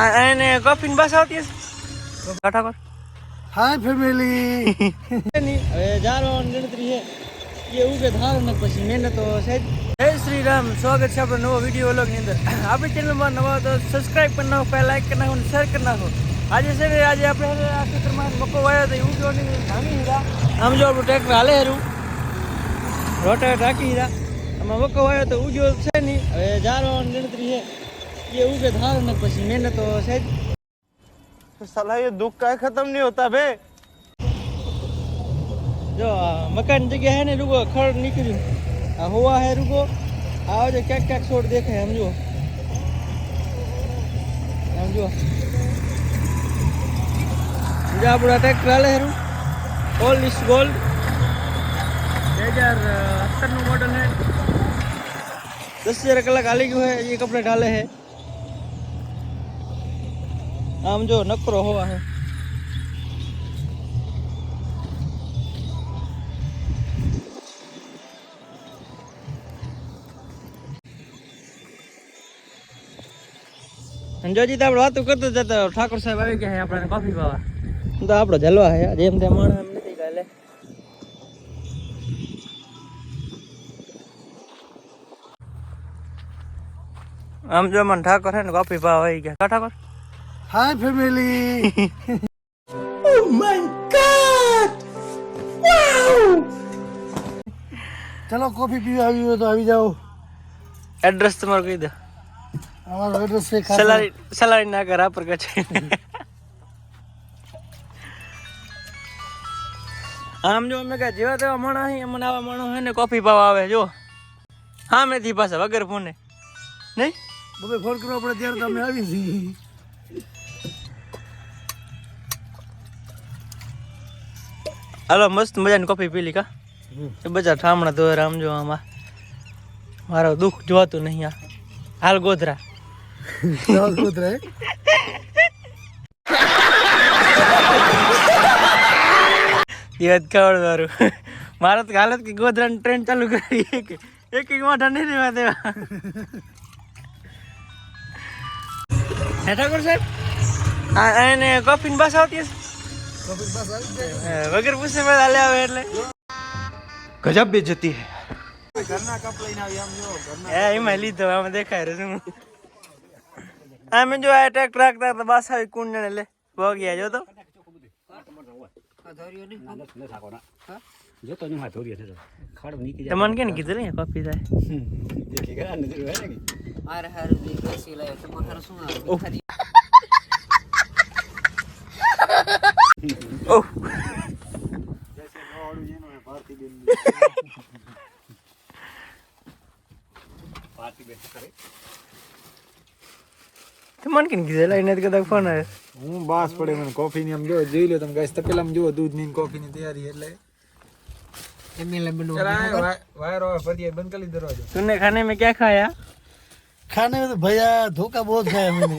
આ એને કોફીન બસ આવતી હશે. કાઠા પર હાય ફેમિલી હવે જારવાની ગણતરી છે. એ ઉગે ધારો ને પછી મહેનત તો છે જય શ્રી રામ. સ્વાગત છે આપણો નવો વીડિયો વ્લોગની અંદર. આપણી ચેનલમાં નવા તો સબસ્ક્રાઇબ કરી નાખો પહેલાં લાઈક કરી નાખો અને શેર કરી નાખો. આજે છે ને આજે આપણે આ ખેતરમાં મકો વાયો તો એવું જોવાની ધાણી હીરા આમ જો આપણું ટ્રેક્ટર હાલે હેરું. રોટા રાખી હીરા આમાં મકો વાયો તો ઉગ્યો છે નહીં. હવે જારવાની ગણતરી છે. એ ઉગે ધારો ને પછી મહેનત તો છે જ साला ये दुख का खत्म नहीं होता बे જો આ મકાન જગ્યા હે ને રૂગો ખડ નીકળ્યું આ હોવા હે રૂગો આ જે ક્યાંક ક્યાંક છોડ દેખાય આમ જુઓ આમ જુઓ જો આપણું ટ્રેક્ટર હાલે હેરું ઓલ ઇસ ગોલ્ડ બે હજાર સત્તરનું મોડલ હે દસ હજાર કલાક હાલી ગયું હે એ કપડે ઢાલે હે આમ જો નકરો હોવા હે. જોજી તો આપણે વાતો કરતો જતો ઠાકોર સાહેબ આવી ગયા આપણે કોફી પાવા. તો આપણો જલવા છે જેમ તેમ માણસ એમ નથી કાલે આમ જો મને ઠાકોર હે ને કોફી પાવા આવી ગયા. કા Thakor? Hi family oh my god wow ચલો કોફી પીવા આવી હોય તો આવી જાઓ. એડ્રેસ તમારું કહી દો. અમારો એડ્રેસ છે સલારી સલારી ના ઘર આપર કચે આમ જો અમે કા જેવા તેવા માણસ અહીં અમને આવા માણસ હે ને કોફી પાવા આવે જો. હા મેથી પાછા વગર ફોને. નહીં? બબે ફોન કરવો પડે ત્યારે તમે આવી જઈએ હાલો મસ્ત મજાની કોફી પી લી કા? એ બજાર ઠામણા તો આમ જો આમાં. મારો દુઃખ જોવાતું નહીં આ. હાલ ગોધરા. હાલ ગોધરા યાદ કવડ મારું. મારા તો હાલત કે ગોધરાની ટ્રેન ચાલુ કરી. એક એક એક માઠા નહીં રહેવા દેવા. હેઠા ઠાકોર સાહેબ? આ એને કોફીની બસ આવતી હશે? વગર પૂછે મેં હાલે આવે એટલે. ગજબ બે જતી હે. ઘરના કપ લઈને આવી આમ જો એ એમાં લીધો આમાં દેખાય રહ્યો આ મેં જો આ ટ્રેક રાખતા ટ્રેક તો બસ આવી કુંડ ને લે ભોગ્યા જો તો જો તો હું હાથોરી છે ખાડ નીકળી જાય તમને કેને કીધું ને કોપી થાય. દેખી ગયા નજર હોય ને આરે હારું દેખી સિલાય તો મહાર સુના ઓહ પાર્ટી બેઠ કરે તમને કેને કીધું લઈને કદાચ ફોન આવે હું બાસ પડે મને કોફી ની આમ જો જોઈ લો તમે ગાઈસ તપેલામાં જુઓ દૂધ ની કોફી ની તૈયારી એટલે એમએલએ બનવું વાયર ઓવર ફરી બંધ કરી દરવાજો तूने खाने में क्या खाया खाने में तो भैया धोखा बहुत खाया मैंने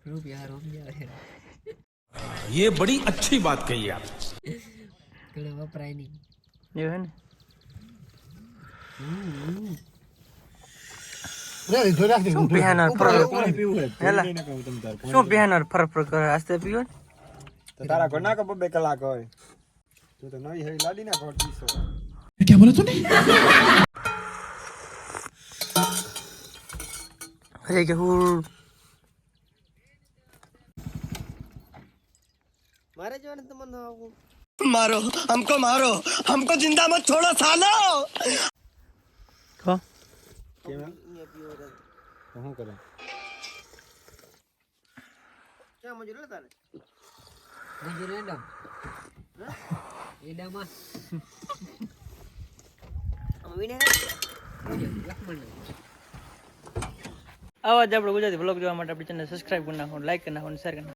હેરા રૂપિયા હારું સમજાવે છે ये बड़ी अच्छी बात कही आप કડે વપરાય નહીં એવું હે ને રેડી ધોઈ રાખી શું પીહાના ફરક પાણી પીવું હોય હેલા શું પીહાના ફરક ફરક કરે આસ્તે પીવો ને તો તારા ઘર ના કપો બે કલાક હોય તું તો નવી હરી લાદી ના ઘર પીસો અરે કે હું મારે જવાનું તમે ન આવું મારો હમકો મારો હમકો જિંદા મત છોડો સાલો! કો? કેમ? હું કરે? ક્યાં મજૂરી લેતા ને. મજૂરી લેડમ એડામાં અમીને આવા જ આપણે ગુજરાતી બ્લોગ જોવા માટે આપણી ચેનલ સબસ્ક્રાઇબ કરી નાખો લાઈક કરી નાખો અને શેર કરી નાખો.